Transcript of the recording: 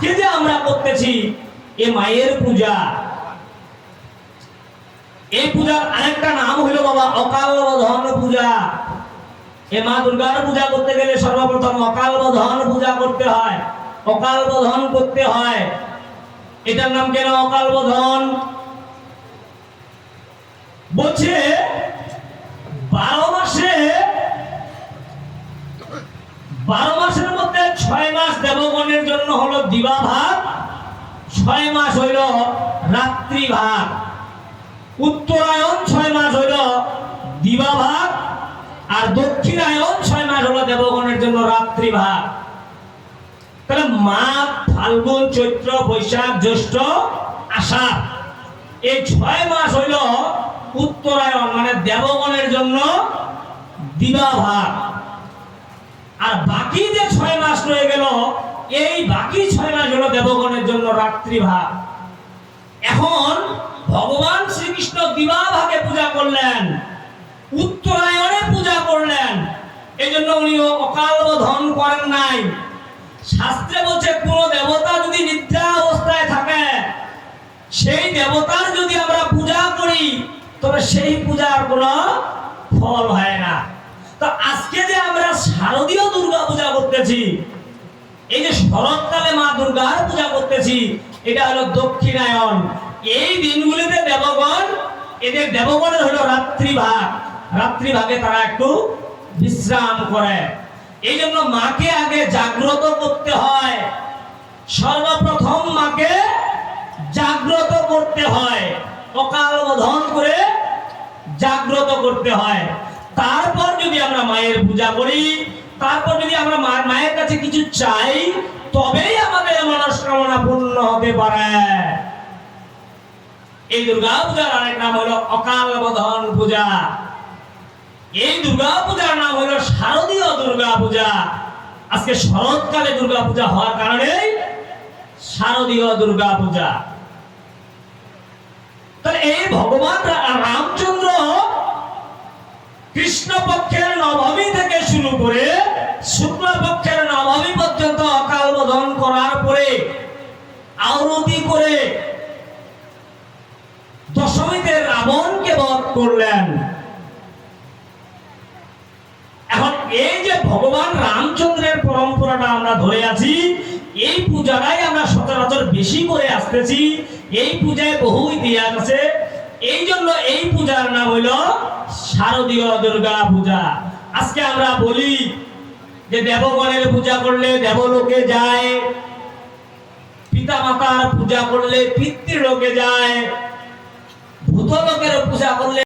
আজকে যে আমরা করতেছি, এ মায়ের পূজা। এই পূজার আরেকটা নাম হইল বাবা অকাল বোধন পূজা। এ মা দুর্গার পূজা করতে গেলে সর্বপ্রথম অকাল বোধন পূজা করতে হয়। অকাল বোধন করতে হয়। এটার নাম কেন অকাল বোধন? বলছে মাস জন্য হলো দিবা ভাগ ছয় মাস হইল রাত্রি ভাগ উত্তরায়ণ ছয় মাস হইল দিবা ভাগ আর দক্ষিণায়ন ছয় মাস হলো দেবগণের জন্য রাত্রি ভাগ তাহলে মাঘ ফাল্গুন, চৈত্র, বৈশাখ, জ্যৈষ্ঠ, আষাঢ়, এই ছয় মাস হইল উত্তরায়ণ মানে দেবগণের জন্য দিবা ভাগ আর বাকি যে ছয় মাস রয়ে জন্য এখন ভগবান শ্রীকৃষ্ণ দিবা ভাগে পূজা করলেন, উত্তরায়ণে পূজা করলেন। এই জন্য উনি অকাল বোধন করেন নাই। শাস্ত্রে বলছে, কোন দেবতা যদি নিদ্রা অবস্থায় থাকে, সেই দেবতার যদি আমরা পূজা করি, তবে সেই পূজার কোনো ফল হয় না। তো আজকে যে আমরা শারদীয় দুর্গা পূজা করতেছি এই যে শরৎকালে মা দুর্গার পূজা করতেছি, এটা হলো দক্ষিণায়ন। এই দিনগুলিতে দেবগণ, এদের দেবগণের হলো রাত্রি ভাগ রাত্রি ভাগে তারা একটু বিশ্রাম করে। এই জন্য মাকে আগে জাগ্রত করতে হয়। সর্বপ্রথম মাকে জাগ্রত করতে হয়। অকাল বোধন করে জাগ্রত করতে হয়। তারপর যদি আমরা মায়ের পূজা করি, তারপর যদি আমরা মা- মায়ের কাছে কিছু চাই, তবেই আমাদের মনস্কামনা পূর্ণ হতে পারে। এই দুর্গা পূজার আরেক নাম হলো অকাল বোধন পূজা। এই দুর্গা পূজার নাম হলো শারদীয় দুর্গা পূজা আজকে শরৎকালে দুর্গা পূজা হওয়ার কারণে শারদীয় দুর্গা পূজা তাহলে এই ভগবান রামচন্দ্র কৃষ্ণ পক্ষের নবমী থেকে শুরু করে আরতি করে দশমীতে রাবণকে বধ করলেন। এখন এই যে ভগবান রামচন্দ্রের পরম্পরাটা আমরা ধরে আছি, এই পূজাটাই আমরা সচরাচর বেশি করে আসতেছি। এই পূজায় বহু ইতিহাস আছে। এই জন্য এই পূজার নাম হইল শারদীয় দুর্গা পূজা। আজকে আমরা বলি যে দেবগণের পূজা করলে দেবলোকে যায় পিতা মাতার পূজা করলে পিতৃলোকে যায় ভূতলোকের পূজা করলে